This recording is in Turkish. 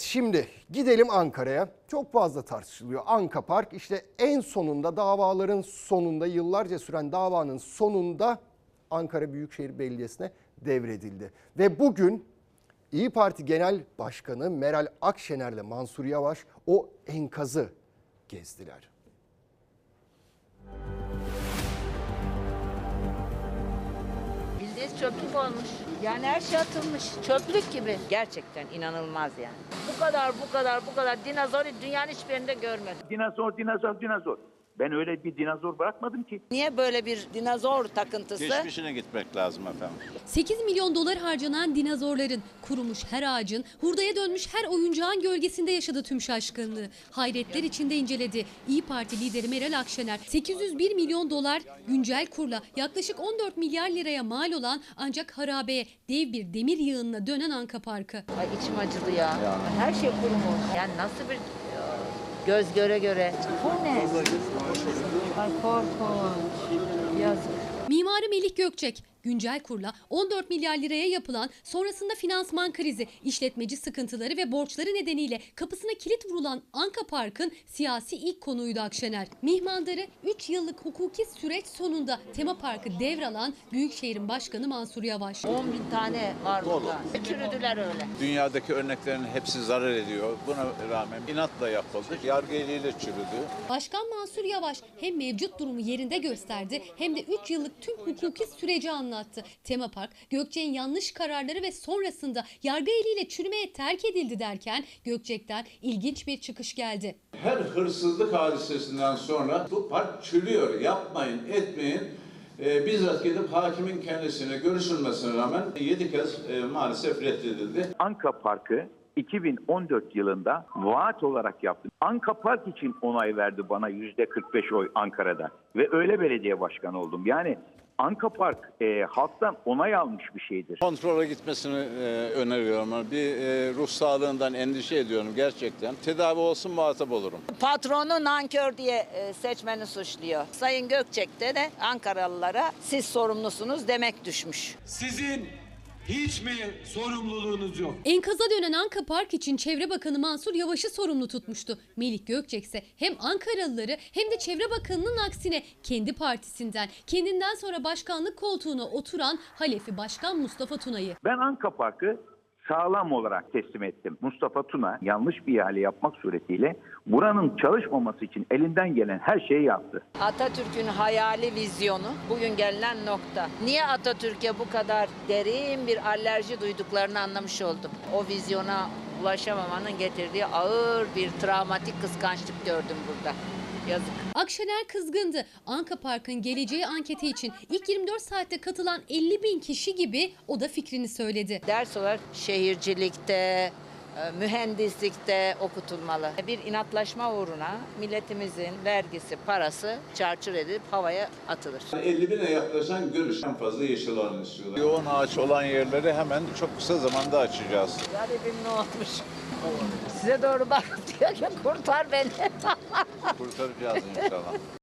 şimdi gidelim Ankara'ya. Çok fazla tartışılıyor. Anka Park işte en sonunda davaların sonunda yıllarca süren davanın sonunda Ankara Büyükşehir Belediyesi'ne devredildi. Ve bugün İyi Parti Genel Başkanı Meral Akşener'le Mansur Yavaş o enkazı gezdiler. Çöplük olmuş. Yani her şey atılmış. Çöplük gibi. Gerçekten inanılmaz yani. Bu kadar, bu kadar, bu kadar dinozoru dünyanın hiçbir yerinde görmedim. Dinozor, dinozor, dinozor. Ben öyle bir dinozor bırakmadım ki. Niye böyle bir dinozor takıntısı? Geçmişine gitmek lazım efendim. 8 milyon dolar harcanan dinozorların, kurumuş her ağacın, hurdaya dönmüş her oyuncağın gölgesinde yaşadı tüm şaşkınlığı. Hayretler içinde inceledi. İyi Parti lideri Meral Akşener 801 milyon dolar güncel kurla yaklaşık 14 milyar liraya mal olan ancak harabeye dev bir demir yığınına dönen Anka Parkı. Ay içim acıdı ya. Her şey kurumuş. Yani nasıl bir göz göre göre. Bu ne? Ay korkunç. Yazık. Mimarı Melih Gökçek güncel kurla 14 milyar liraya yapılan sonrasında finansman krizi, işletmeci sıkıntıları ve borçları nedeniyle kapısına kilit vurulan Anka Park'ın siyasi ilk konuydu Akşener. Mihmandarı 3 yıllık hukuki süreç sonunda tema parkı devralan Büyükşehir'in başkanı Mansur Yavaş. 10 bin tane var burada. Çürüdüler öyle. Dünyadaki örneklerin hepsi zarar ediyor. Buna rağmen inatla yapıldı. Yargı eliyle çürüdü. Başkan Mansur Yavaş hem mevcut durumu yerinde gösterdi hem de 3 yıllık tüm hukuki süreci anlattı. Tema Park, Gökçek'in yanlış kararları ve sonrasında yargı eliyle çürümeye terk edildi derken Gökçek'ten ilginç bir çıkış geldi. Her hırsızlık hadisesinden sonra bu park çürüyor. Yapmayın, etmeyin. Ee, bizzat gidip hakimin kendisine görüşülmesine rağmen 7 kez e, maalesef reddedildi. Anka Parkı 2014 yılında vaat olarak yaptım. Anka Park için onay verdi bana yüzde 45 oy Ankara'da. Ve öyle belediye başkanı oldum. Yani Anka Park e, halktan onay almış bir şeydir. Kontrole gitmesini e, öneriyorum. Bir e, ruh sağlığından endişe ediyorum gerçekten. Tedavi olsun muhatap olurum. Patronu nankör diye e, seçmeni suçluyor. Sayın Gökçek'te de Ankaralılara siz sorumlusunuz demek düşmüş. Sizin hiç mi sorumluluğunuz yok? Enkaza dönen Anka Park için Çevre Bakanı Mansur Yavaş'ı sorumlu tutmuştu. Melih Gökçek ise hem Ankaralıları hem de Çevre Bakanı'nın aksine kendi partisinden, kendinden sonra başkanlık koltuğuna oturan Halefi Başkan Mustafa Tuna'yı. Ben Anka Parkı sağlam olarak teslim ettim. Mustafa Tuna yanlış bir ihale yapmak suretiyle buranın çalışmaması için elinden gelen her şeyi yaptı. Atatürk'ün hayali vizyonu bugün gelinen nokta. Niye Atatürk'e bu kadar derin bir alerji duyduklarını anlamış oldum. O vizyona ulaşamamanın getirdiği ağır bir travmatik kıskançlık gördüm burada. Yazık. Akşener kızgındı. Anka Park'ın geleceği anketi için ilk 24 saatte katılan 50 bin kişi gibi o da fikrini söyledi. Ders olarak şehircilikte, mühendislikte okutulmalı. Bir inatlaşma uğruna milletimizin vergisi, parası çarçur edilip havaya atılır. 50 bine yaklaşan görüş en fazla yeşil alan istiyorlar. Yoğun ağaç olan yerleri hemen çok kısa zamanda açacağız. Garibim ne olmuş? Size doğru bak diyor ki kurtar beni. Kurtaracağız inşallah.